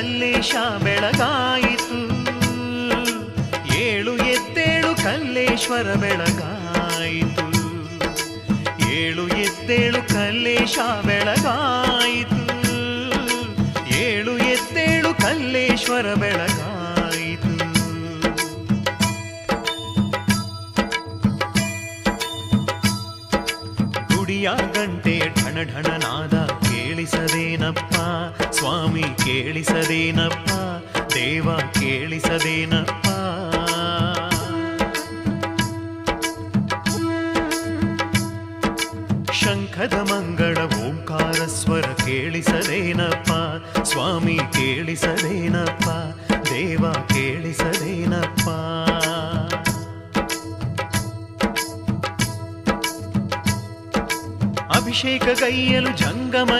ಕಲ್ಲೇಶ ಬೆಳಗಾಯಿತು. ಏಳು ಎತ್ತೇಳು ಕಲ್ಲೇಶ್ವರ ಬೆಳಗಾಯಿತು. ಏಳು ಎತ್ತೇಳು ಕಲ್ಲೇಶ ಬೆಳಗಾಯಿತು. ಏಳು ಎತ್ತೇಳು ಕಲ್ಲೇಶ್ವರ ಬೆಳಗಾಯಿತು. ಗಂಟೆ ಠಣ ಠಣನಾದ ಸ್ವಾಮಿ ಕೇಳಿಸದೇನಪ್ಪ? ದೇವ ಕೇಳಿಸದೇನಪ್ಪ? ಶಂಖದ ಮಂಗಳ ಓಂಕಾರ ಸ್ವರ ಕೇಳಿಸದೇನಪ್ಪ? ಸ್ವಾಮಿ ಕೇಳಿಸದೇನಪ್ಪ? ದೇವ ಕೇಳಿಸದೇನಪ್ಪ? ಅಭಿಷೇಕ ಕೈಯಲು ಜಂಗಮ